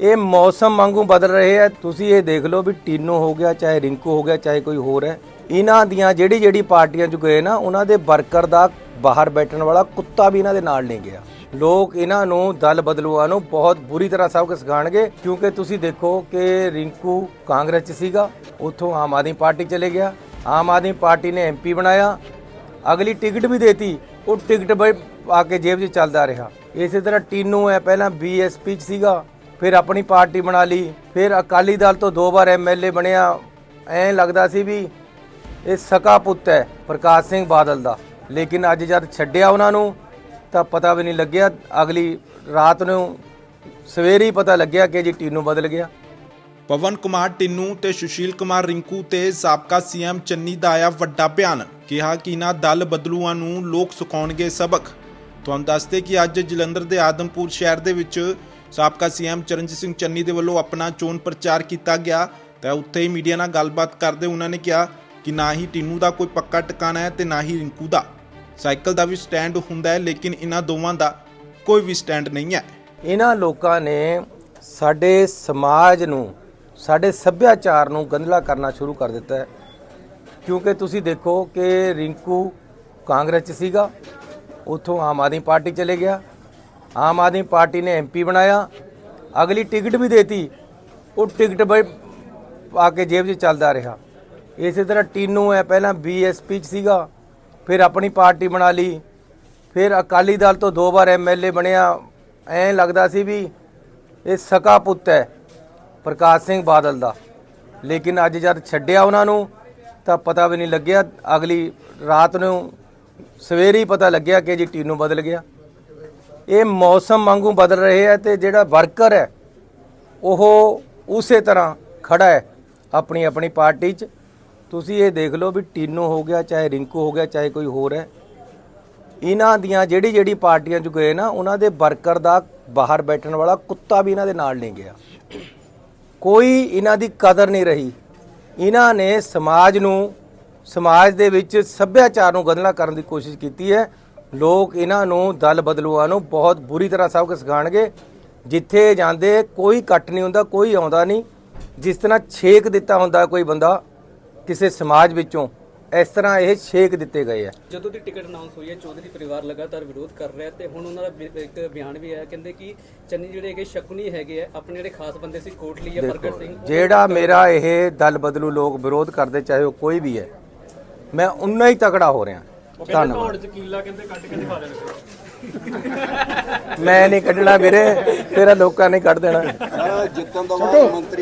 ਇਹ ਮੌਸਮ ਵਾਂਗੂ ਬਦਲ ਰਹੇ ਆ ਤੁਸੀਂ ਇਹ ਦੇਖ ਲਓ ਵੀ ਟੀਨੋ ਹੋ ਗਿਆ, ਚਾਹੇ ਰਿੰਕੂ ਹੋ ਗਿਆ, ਚਾਹੇ ਕੋਈ ਹੋਰ ਹੈ। ਇਹਨਾਂ ਦੀਆਂ ਜਿਹੜੀ ਜਿਹੜੀ ਪਾਰਟੀਆਂ 'ਚ ਗਏ ਨਾ, ਉਹਨਾਂ ਦੇ ਵਰਕਰ ਦਾ ਬਾਹਰ ਬੈਠਣ ਵਾਲਾ ਕੁੱਤਾ ਵੀ ਇਹਨਾਂ ਦੇ ਨਾਲ ਨਹੀਂ ਗਿਆ। ਲੋਕ ਇਹਨਾਂ ਨੂੰ ਦਲ ਬਦਲੂਆਂ ਨੂੰ ਬਹੁਤ ਬੁਰੀ ਤਰ੍ਹਾਂ ਸਬਕ ਸਿਖਾਣਗੇ ਕਿਉਂਕਿ ਤੁਸੀਂ ਦੇਖੋ ਕਿ ਰਿੰਕੂ ਕਾਂਗਰਸ 'ਚ ਸੀਗਾ, ਉੱਥੋਂ ਆਮ ਆਦਮੀ ਪਾਰਟੀ ਚਲੇ ਗਿਆ। ਆਮ ਆਦਮੀ ਪਾਰਟੀ ਨੇ ਐਮਪੀ ਬਣਾਇਆ। ਅਗਲੀ ਟਿਕਟ ਵੀ ਦੇਤੀ। ਉਹ ਟਿਕਟ ਬਈ ਕੇ ਜੇਬ 'ਚ ਚੱਲਦਾ ਰਿਹਾ। ਇਸੇ ਤਰ੍ਹਾਂ ਟੀਨੂ ਹੈ, ਪਹਿਲਾਂ ਬੀਐਸਪੀ 'ਚ ਸੀਗਾ। ਫਿਰ ਆਪਣੀ ਪਾਰਟੀ ਬਣਾ ਲਈ, ਫਿਰ ਅਕਾਲੀ ਦਲ ਤੋਂ ਦੋ ਵਾਰ ਐਮਐਲਏ ਬਣਿਆ। ਐਂ ਲੱਗਦਾ ਸੀ ਵੀ ਇਹ ਸਕਾ ਪੁੱਤ ਹੈ ਪ੍ਰਕਾਸ਼ ਸਿੰਘ ਬਾਦਲ ਦਾ। ਲੇਕਿਨ ਅੱਜ ਜਦ ਛੱਡਿਆ ਉਹਨਾਂ ਨੂੰ, ਤਾਂ ਪਤਾ ਵੀ ਨਹੀਂ ਲੱਗਿਆ। ਅਗਲੀ ਰਾਤ ਨੂੰ ਸਵੇਰੇ ਹੀ ਪਤਾ ਲੱਗਿਆ ਕਿ ਜੀ ਟੀਨੂ ਬਦਲ ਗਿਆ। ਪਵਨ ਕੁਮਾਰ ਟਿੰਨੂ ਤੇ ਸੁਸ਼ੀਲ ਕੁਮਾਰ ਰਿੰਕੂ ਤੇ ਸਾਬਕਾ ਸੀਐਮ ਚੰਨੀ ਦਾ ਆਇਆ ਵੱਡਾ ਬਿਆਨ, ਕਿਹਾ ਕਿ ਇਹਨਾਂ ਦਲ ਬਦਲੂਆਂ ਨੂੰ ਲੋਕ ਸਿਖਾਉਣਗੇ ਸਬਕ। ਤੁਹਾਨੂੰ ਦੱਸਦੇ ਕਿ ਅੱਜ ਜਲੰਧਰ ਦੇ ਆਦਮਪੁਰ ਸ਼ਹਿਰ ਦੇ ਵਿੱਚ ਸਾਬਕਾ ਸੀਐਮ ਚਰਨਜੀਤ ਸਿੰਘ ਚੰਨੀ ਦੇ ਵੱਲੋਂ ਆਪਣਾ ਚੋਣ ਪ੍ਰਚਾਰ ਕੀਤਾ ਗਿਆ ਤਾਂ ਉੱਥੇ ਹੀ ਮੀਡੀਆ ਨਾਲ ਗੱਲਬਾਤ ਕਰਦੇ ਉਹਨਾਂ ਨੇ ਕਿਹਾ ਕਿ ਨਾ ਹੀ ਟਿੰਨੂ ਦਾ ਕੋਈ ਪੱਕਾ ਟਿਕਾਣਾ ਹੈ ਤੇ ਨਾ ਹੀ ਰਿੰਕੂ ਦਾ। ਸਾਈਕਲ ਦਾ ਵੀ ਸਟੈਂਡ ਹੁੰਦਾ ਹੈ, ਲੇਕਿਨ ਇਹਨਾਂ ਦੋਵਾਂ ਦਾ ਕੋਈ ਵੀ ਸਟੈਂਡ ਨਹੀਂ ਹੈ। ਇਹਨਾਂ ਲੋਕਾਂ ਨੇ ਸਾਡੇ ਸਮਾਜ ਨੂੰ, ਸਾਡੇ ਸੱਭਿਆਚਾਰ ਨੂੰ ਗੰਧਲਾ ਕਰਨਾ ਸ਼ੁਰੂ ਕਰ ਦਿੱਤਾ ਹੈ। ਕਿਉਂਕਿ ਤੁਸੀਂ ਦੇਖੋ ਕਿ ਰਿੰਕੂ ਕਾਂਗਰਸ 'ਚ ਸੀਗਾ, ਉੱਥੋਂ ਆਮ ਆਦਮੀ ਪਾਰਟੀ ਚਲੇ ਗਿਆ ਆਮ ਆਦਮੀ ਪਾਰਟੀ ਨੇ ਐਮਪੀ ਬਣਾਇਆ। ਅਗਲੀ ਟਿਕਟ ਵੀ ਦੇਤੀ। ਉਹ ਟਿਕਟ ਬਈ ਪਾ ਕੇ ਜੇਬ 'ਚ ਚੱਲਦਾ ਰਿਹਾ। ਇਸੇ ਤਰ੍ਹਾਂ ਟੀਨੂ ਹੈ ਪਹਿਲਾਂ ਬੀਐਸਪੀ 'ਚ ਸੀਗਾ, ਫਿਰ ਆਪਣੀ ਪਾਰਟੀ ਬਣਾ ਲਈ। ਫਿਰ ਅਕਾਲੀ ਦਲ ਤੋਂ ਦੋ ਵਾਰ ਐਮਐਲਏ ਬਣਿਆ। ਐਂ ਲੱਗਦਾ ਸੀ ਵੀ ਇਹ ਸਕਾ ਪੁੱਤ ਹੈ ਪ੍ਰਕਾਸ਼ ਸਿੰਘ ਬਾਦਲ ਦਾ। ਲੇਕਿਨ ਅੱਜ ਜਦ ਛੱਡਿਆ ਉਹਨਾਂ ਨੂੰ, ਤਾਂ ਪਤਾ ਵੀ ਨਹੀਂ ਲੱਗਿਆ। ਅਗਲੀ ਰਾਤ ਨੂੰ ਸਵੇਰੇ ਹੀ ਪਤਾ ਲੱਗਿਆ ਕਿ ਜੀ ਟੀਨੂ ਬਦਲ ਗਿਆ। ਇਹ ਮੌਸਮ ਵਾਂਗੂ ਬਦਲ ਰਹੇ ਹੈ ਤੇ ਜਿਹੜਾ ਵਰਕਰ ਹੈ, ਉਹ ਉਸੇ ਤਰ੍ਹਾਂ ਖੜਾ ਹੈ ਆਪਣੀ ਆਪਣੀ ਪਾਰਟੀ 'ਚ। ਤੁਸੀਂ ਇਹ ਦੇਖ ਲਓ ਵੀ ਟੀਨੋ ਹੋ ਗਿਆ, ਚਾਹੇ ਰਿੰਕੂ ਹੋ ਗਿਆ, ਚਾਹੇ ਕੋਈ ਹੋਰ ਹੈ। ਇਹਨਾਂ ਦੀਆਂ ਜਿਹੜੀ ਜਿਹੜੀ ਪਾਰਟੀਆਂ 'ਚ ਗਏ ਨਾ, ਉਹਨਾਂ ਦੇ ਵਰਕਰ ਦਾ ਬਾਹਰ ਬੈਠਣ ਵਾਲਾ ਕੁੱਤਾ ਵੀ ਇਹਨਾਂ ਦੇ ਨਾਲ ਨਹੀਂ ਗਿਆ। ਕੋਈ ਇਹਨਾਂ ਦੀ ਕਦਰ ਨਹੀਂ ਰਹੀ। ਇਹਨਾਂ ਨੇ ਸਮਾਜ ਨੂੰ, ਸਮਾਜ ਦੇ ਵਿੱਚ ਸੱਭਿਆਚਾਰ ਨੂੰ ਗੰਧਲਾ ਕਰਨ ਦੀ ਕੋਸ਼ਿਸ਼ ਕੀਤੀ ਹੈ। ਲੋਕ ਇਹਨਾਂ ਨੂੰ ਦਲ ਬਦਲੂਆਂ ਨੂੰ ਬਹੁਤ ਬੁਰੀ ਤਰ੍ਹਾਂ ਸਬਕ ਸਿਖਾਣਗੇ ਜਿੱਥੇ ਜਾਂਦੇ ਕੋਈ ਇਕੱਠ ਨਹੀਂ ਹੁੰਦਾ ਕੋਈ ਆਉਂਦਾ ਨਹੀਂ। ਜਿਸ ਤਰ੍ਹਾਂ ਛੇਕ ਦਿੱਤਾ ਹੁੰਦਾ ਕੋਈ ਬੰਦਾ ਕਿਸੇ ਸਮਾਜ ਵਿੱਚੋਂ ਇਸ ਤਰ੍ਹਾਂ ਇਹ ਛੇਕ ਦਿੱਤੇ ਗਏ ਆ। ਜਦੋਂ ਦੀ ਟਿਕਟ ਅਨਾਉਂਸ ਹੋਈ ਹੈ ਚੌਧਰੀ ਪਰਿਵਾਰ ਲਗਾਤਾਰ ਵਿਰੋਧ ਕਰ ਰਿਹਾ ਤੇ ਹੁਣ ਉਹਨਾਂ ਦਾ ਇੱਕ ਬਿਆਨ ਵੀ ਆਇਆ ਕਹਿੰਦੇ ਕਿ ਚੰਨੀ ਜਿਹੜੇ ਹੈਗੇ ਸ਼ਕੁਨੀ ਹੈਗੇ ਆ ਆਪਣੇ ਜਿਹੜੇ ਖਾਸ ਬੰਦੇ ਸੀ ਕੋਟਲੀ ਜਾਂ ਪ੍ਰਗਟ ਸਿੰਘ। ਜਿਹੜਾ ਮੇਰਾ ਇਹ ਦਲ ਬਦਲੂ ਲੋਕ ਵਿਰੋਧ ਕਰਦੇ ਚਾਹੇ ਉਹ ਕੋਈ ਵੀ ਹੈ ਮੈਂ ਉਨਾ ਹੀ ਤਕੜਾ ਹੋ ਰਿਹਾ। ਧੰਨਵਾਦ। ਚਕੀਲਾ ਕਹਿੰਦੇ ਕੱਢ ਕੇ ਦਿਖਾ ਦੇਣ। ਮੈਂ ਨਹੀਂ ਕੱਢਣਾ ਵੀਰੇ ਤੇਰਾ ਲੋਕਾਂ ਨੇ ਕੱਢ ਦੇਣਾ। ਜਿੱਤਣ ਬਾਅਦ ਮੰਤਰੀ